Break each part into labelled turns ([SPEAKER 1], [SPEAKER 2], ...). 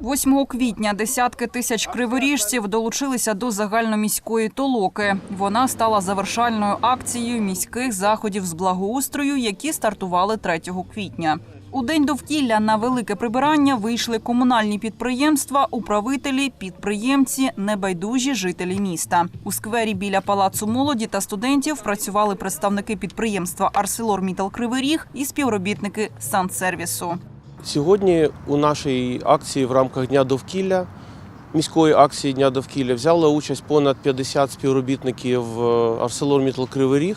[SPEAKER 1] 8 квітня десятки тисяч криворіжців долучилися до загальноміської толоки. Вона стала завершальною акцією міських заходів з благоустрою, які стартували 3 квітня. У день довкілля на велике прибирання вийшли комунальні підприємства, управителі, підприємці, небайдужі жителі міста. У сквері біля палацу молоді та студентів працювали представники підприємства Арселор Мітал Кривий і співробітники Сансервісу.
[SPEAKER 2] Сьогодні у нашій акції в рамках Дня довкілля, міської акції Дня довкілля, взяли участь понад 50 співробітників ArcelorMittal Кривий Ріг.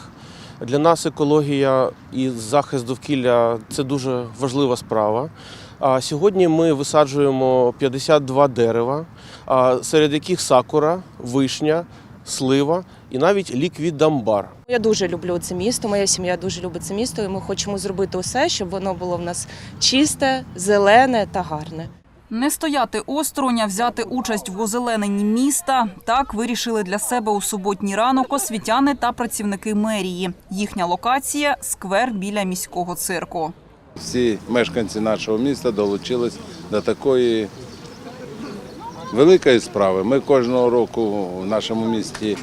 [SPEAKER 2] Для нас екологія і захист довкілля це дуже важлива справа. А сьогодні ми висаджуємо 52 дерева, серед яких сакура, вишня, слива і навіть ліквідамбар.
[SPEAKER 3] Я дуже люблю це місто. Моя сім'я дуже любить це місто, і ми хочемо зробити усе, щоб воно було в нас чисте, зелене та гарне.
[SPEAKER 1] Не стояти осторонь, а взяти участь в озелененні міста. Так вирішили для себе у суботній ранок освітяни та працівники мерії. Їхня локація сквер біля міського цирку.
[SPEAKER 4] Всі мешканці нашого міста долучились до такої великої справи. Ми кожного року в нашому місті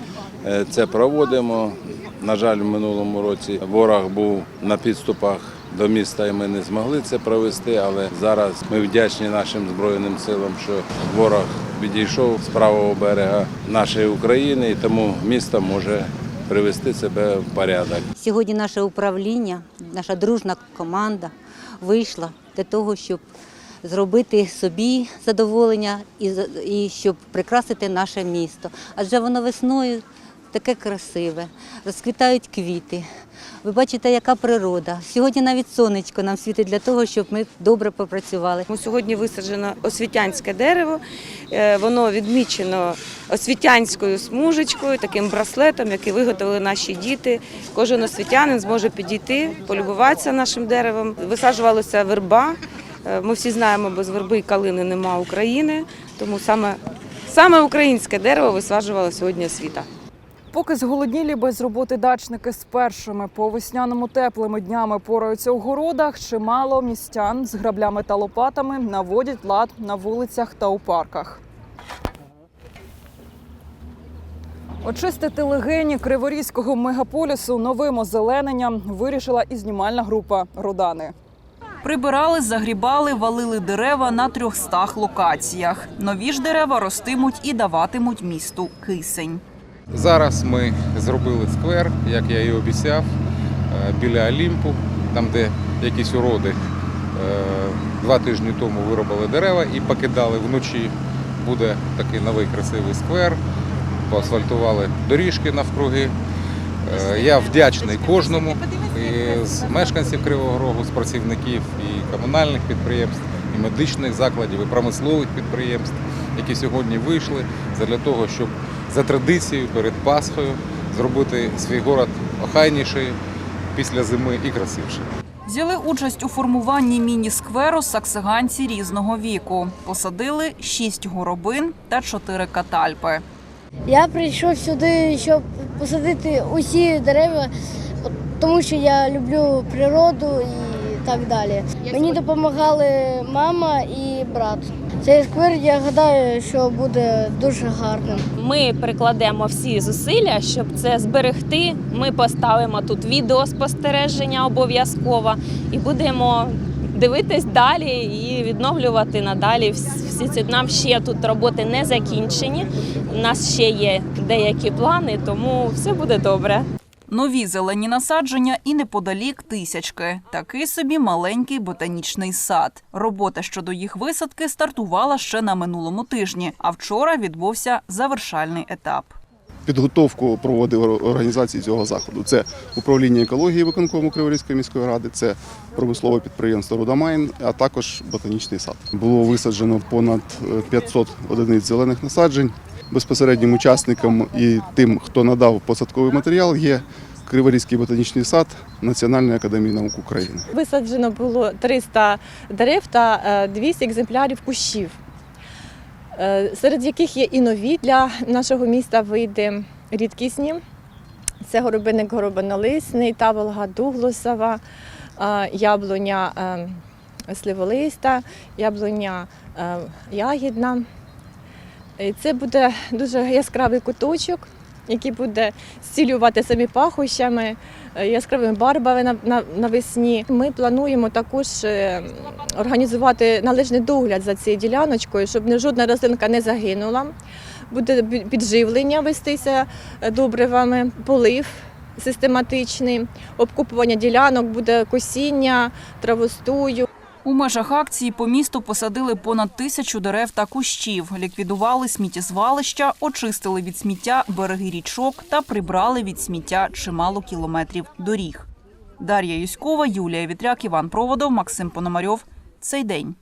[SPEAKER 4] це проводимо. На жаль, в минулому році ворог був на підступах до міста, і ми не змогли це провести. Але зараз ми вдячні нашим збройним силам, що ворог відійшов з правого берега нашої України, і тому місто може привести себе в порядок.
[SPEAKER 5] Сьогодні наше управління, наша дружна команда вийшла для того, щоб зробити собі задоволення і, і щоб прикрасити наше місто. Адже воно весною таке красиве, розквітають квіти. Ви бачите, яка природа. Сьогодні навіть сонечко нам світить для того, щоб ми добре попрацювали.
[SPEAKER 3] Сьогодні висаджено освітянське дерево. Е, Воно відмічено освітянською смужечкою, таким браслетом, який виготовили наші діти. Кожен освітянин зможе підійти, полюбуватися нашим деревом. Висаджувалася верба. Е, Ми всі знаємо, без верби і калини нема України, тому саме, саме українське дерево висаджувала сьогодні освіта.
[SPEAKER 1] Поки зголоднілі без роботи дачники з першими по весняному теплими днями пораються у городах, чимало містян з граблями та лопатами наводять лад на вулицях та у парках. Очистити легені криворізького мегаполісу новим озелененням вирішила і знімальна група Родани. Прибирали, загрібали, валили дерева на 300 локаціях. Нові ж дерева ростимуть і даватимуть місту кисень.
[SPEAKER 6] Зараз ми зробили сквер, як я і обіцяв, е, біля Олімпу, там, де якісь уроди е, два тижні тому виробили дерева і покидали вночі. Буде такий новий красивий сквер, поасфальтували доріжки навкруги. Е, Я вдячний кожному з мешканців Кривого Рогу, з працівників і комунальних підприємств, і медичних закладів, і промислових підприємств, які сьогодні вийшли для того, щоб за традицією перед Пасхою зробити свій город охайніший після зими і красивший.
[SPEAKER 1] Взяли участь у формуванні міні-скверу саксиганці різного віку. Посадили шість горобин та чотири катальпи.
[SPEAKER 7] Я прийшов сюди, щоб посадити усі дерева, тому що я люблю природу і так далі. Мені допомагали мама і брат. Цей сквер, я гадаю, що буде дуже гарним.
[SPEAKER 8] Ми прикладемо всі зусилля, щоб це зберегти. Ми поставимо тут відеоспостереження обов'язково і будемо дивитись далі і відновлювати надалі. Всі ці нам ще тут роботи не закінчені. У нас ще є деякі плани, тому все буде добре.
[SPEAKER 1] Нові зелені насадження і неподалік тисячки. Такий собі маленький ботанічний сад. Робота щодо їх висадки стартувала ще на минулому тижні, а вчора відбувся завершальний етап.
[SPEAKER 9] Підготовку проводив організації цього заходу. Це управління екології виконкому Криворізької міської ради, це промислове підприємство Рудамайн, а також ботанічний сад. Було висаджено понад е, 500 одиниць зелених насаджень. Безпосереднім учасником і тим, хто надав посадковий матеріал, є Криворізький ботанічний сад Національної академії наук України.
[SPEAKER 10] Висаджено було 300 дерев та е, 200 екземплярів кущів, е, серед яких є і нові для нашого міста види рідкісні. Це горобиник горобинолисний, таволга дуглосова, е, яблуня е, сливолиста, яблуня е, ягідна. Це буде дуже яскравий куточок, який буде зцілювати самі пахощами, е, яскравими на- навесні. Ми плануємо також е, організувати належний догляд за цією діляночкою, щоб жодна рослинка не загинула. Буде підживлення вестися е, добривами, полив систематичний, обкупування ділянок, буде косіння, травостою.
[SPEAKER 1] У межах акції по місту посадили понад тисячу дерев та кущів, ліквідували сміттєзвалища, очистили від сміття береги річок та прибрали від сміття чимало кілометрів доріг. Дар'я Юськова, Юлія Вітряк, Іван Проводов, Максим Пономарьов. Цей день.